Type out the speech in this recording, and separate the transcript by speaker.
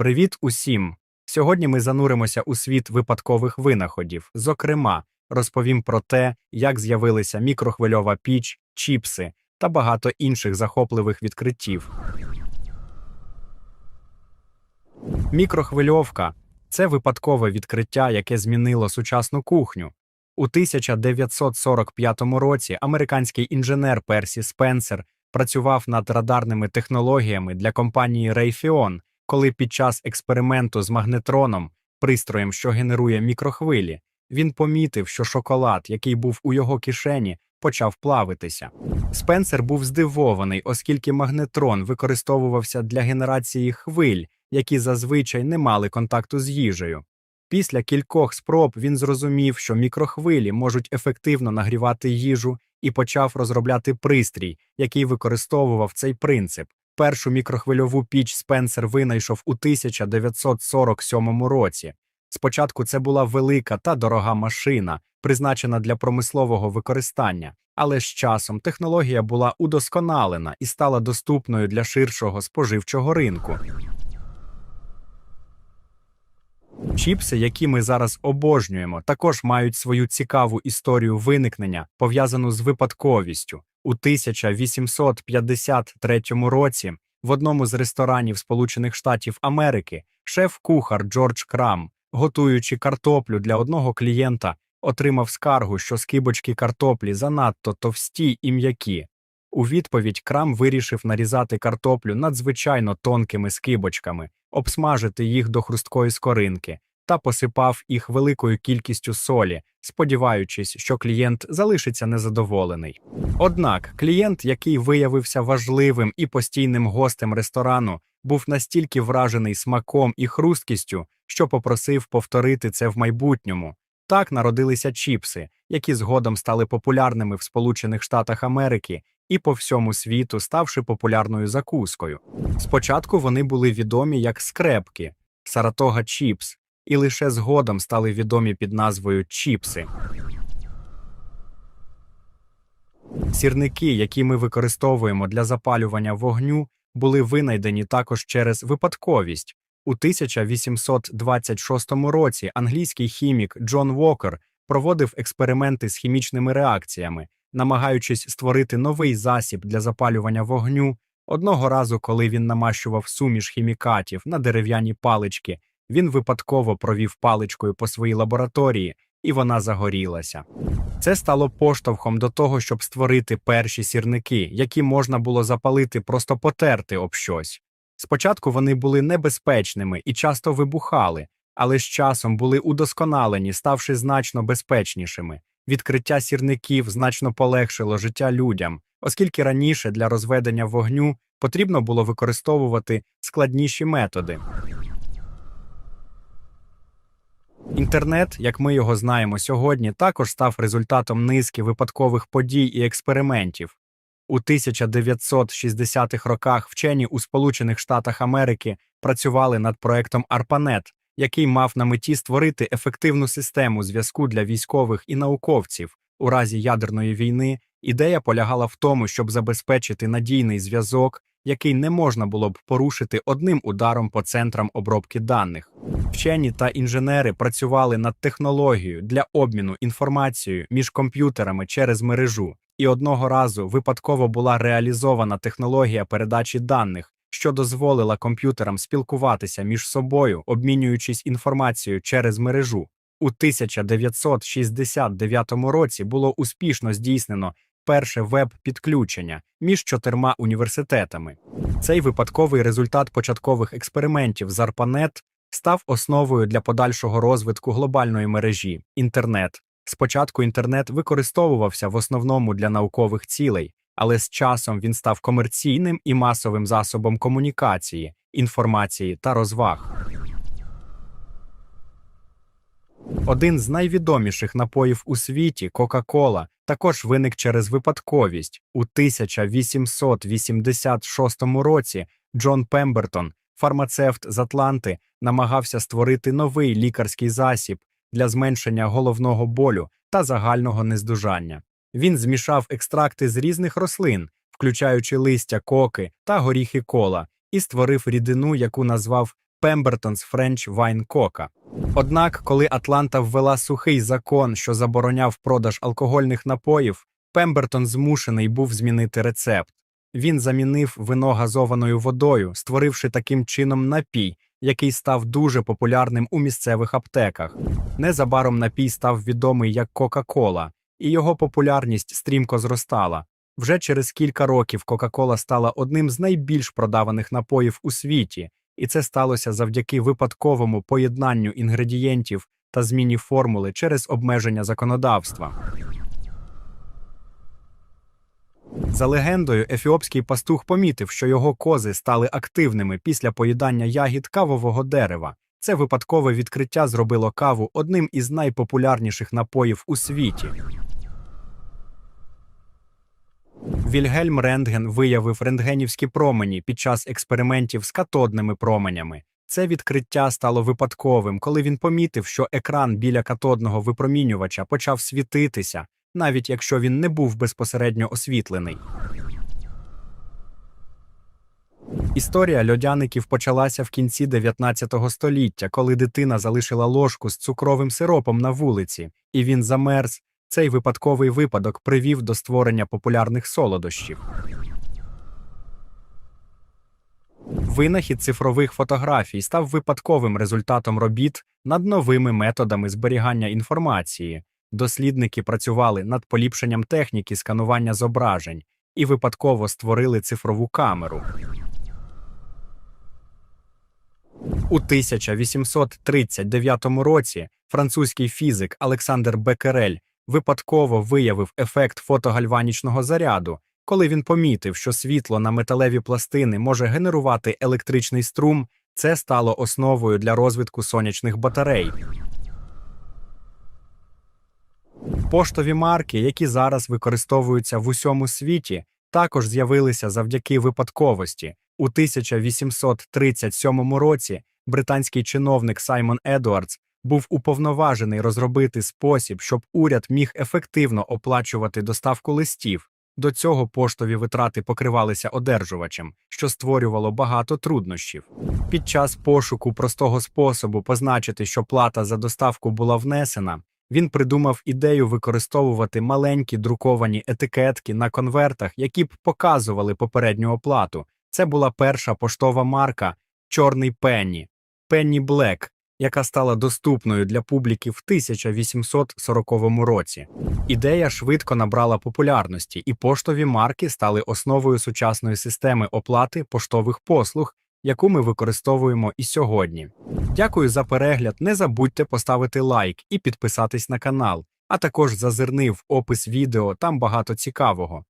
Speaker 1: Привіт усім! Сьогодні ми зануримося у світ випадкових винаходів. Зокрема, розповім про те, як з'явилися мікрохвильова піч, чіпси та багато інших захопливих відкриттів. Мікрохвильовка це випадкове відкриття, яке змінило сучасну кухню. У 1945 році американський інженер Персі Спенсер працював над радарними технологіями для компанії Raytheon, коли під час експерименту з магнетроном, пристроєм, що генерує мікрохвилі, він помітив, що шоколад, який був у його кишені, почав плавитися. Спенсер був здивований, оскільки магнетрон використовувався для генерації хвиль, які зазвичай не мали контакту з їжею. Після кількох спроб він зрозумів, що мікрохвилі можуть ефективно нагрівати їжу і почав розробляти пристрій, який використовував цей принцип. Першу мікрохвильову піч Спенсер винайшов у 1947 році. Спочатку це була велика та дорога машина, призначена для промислового використання, але з часом технологія була удосконалена і стала доступною для ширшого споживчого ринку. Чіпси, які ми зараз обожнюємо, також мають свою цікаву історію виникнення, пов'язану з випадковістю. У 1853 році в одному з ресторанів Сполучених Штатів Америки шеф-кухар Джордж Крам, готуючи картоплю для одного клієнта, отримав скаргу, що скибочки картоплі занадто товсті і м'які. У відповідь Крам вирішив нарізати картоплю надзвичайно тонкими скибочками, обсмажити їх до хрусткої скоринки та посипав їх великою кількістю солі, сподіваючись, що клієнт залишиться незадоволений. Однак клієнт, який виявився важливим і постійним гостем ресторану, був настільки вражений смаком і хрусткістю, що попросив повторити це в майбутньому. Так народилися чіпси, які згодом стали популярними в Сполучених Штатах Америки і по всьому світу, ставши популярною закускою. Спочатку вони були відомі як скрепки, Саратога Чіпс, і лише згодом стали відомі під назвою чіпси. Сірники, які ми використовуємо для запалювання вогню, були винайдені також через випадковість. У 1826 році англійський хімік Джон Уокер проводив експерименти з хімічними реакціями, намагаючись створити новий засіб для запалювання вогню. Одного разу, коли він намащував суміш хімікатів на дерев'яні палички, він випадково провів паличкою по своїй лабораторії, і вона загорілася. Це стало поштовхом до того, щоб створити перші сірники, які можна було запалити, просто потерти об щось. Спочатку вони були небезпечними і часто вибухали, але з часом були удосконалені, ставши значно безпечнішими. Відкриття сірників значно полегшило життя людям, оскільки раніше для розведення вогню потрібно було використовувати складніші методи. Інтернет, як ми його знаємо сьогодні, також став результатом низки випадкових подій і експериментів. У 1960-х роках вчені у Сполучених Штатах Америки працювали над проектом ARPANET, який мав на меті створити ефективну систему зв'язку для військових і науковців. У разі ядерної війни ідея полягала в тому, щоб забезпечити надійний зв'язок, який не можна було б порушити одним ударом по центрам обробки даних. Вчені та інженери працювали над технологією для обміну інформацією між комп'ютерами через мережу, і одного разу випадково була реалізована технологія передачі даних, що дозволила комп'ютерам спілкуватися між собою, обмінюючись інформацією через мережу. У 1969 році було успішно здійснено перше веб-підключення між чотирма університетами. Цей випадковий результат початкових експериментів з ARPANET став основою для подальшого розвитку глобальної мережі інтернет. Спочатку інтернет використовувався в основному для наукових цілей, але з часом він став комерційним і масовим засобом комунікації, інформації та розваг. Один з найвідоміших напоїв у світі Кока-Кола також виник через випадковість. У 1886 році Джон Пембертон, фармацевт з Атланти, намагався створити новий лікарський засіб для зменшення головного болю та загального нездужання. Він змішав екстракти з різних рослин, включаючи листя коки та горіхи кола, і створив рідину, яку назвав French Wine Coca. Однак, коли Атланта ввела сухий закон, що забороняв продаж алкогольних напоїв, Пембертон змушений був змінити рецепт. Він замінив вино газованою водою, створивши таким чином напій, який став дуже популярним у місцевих аптеках. Незабаром напій став відомий як Кока-Кола, і його популярність стрімко зростала. Вже через кілька років Кока-Кола стала одним з найбільш продаваних напоїв у світі, і це сталося завдяки випадковому поєднанню інгредієнтів та зміні формули через обмеження законодавства. За легендою, ефіопський пастух помітив, що його кози стали активними після поїдання ягід кавового дерева. Це випадкове відкриття зробило каву одним із найпопулярніших напоїв у світі. Вільгельм Рентген виявив рентгенівські промені під час експериментів з катодними променями. Це відкриття стало випадковим, коли він помітив, що екран біля катодного випромінювача почав світитися, навіть якщо він не був безпосередньо освітлений. Історія льодяників почалася в кінці 19 століття, коли дитина залишила ложку з цукровим сиропом на вулиці, і він замерз. Цей випадковий випадок привів до створення популярних солодощів. Винахід цифрових фотографій став випадковим результатом робіт над новими методами зберігання інформації. Дослідники працювали над поліпшенням техніки сканування зображень і випадково створили цифрову камеру. У 1839 році французький фізик Олександр Беккерель випадково виявив ефект фотогальванічного заряду, коли він помітив, що світло на металеві пластини може генерувати електричний струм. Це стало основою для розвитку сонячних батарей. Поштові марки, які зараз використовуються в усьому світі, також з'явилися завдяки випадковості. У 1837 році британський чиновник Саймон Едуардс був уповноважений розробити спосіб, щоб уряд міг ефективно оплачувати доставку листів. До цього поштові витрати покривалися одержувачем, що створювало багато труднощів. Під час пошуку простого способу позначити, що плата за доставку була внесена, він придумав ідею використовувати маленькі друковані етикетки на конвертах, які б показували попередню оплату. Це була перша поштова марка Чорний Пенні Пенні Блек, яка стала доступною для публіки в 1840 році. Ідея швидко набрала популярності, і поштові марки стали основою сучасної системи оплати поштових послуг, яку ми використовуємо і сьогодні. Дякую за перегляд. Не забудьте поставити лайк і підписатись на канал, а також зазирни в опис відео, там багато цікавого.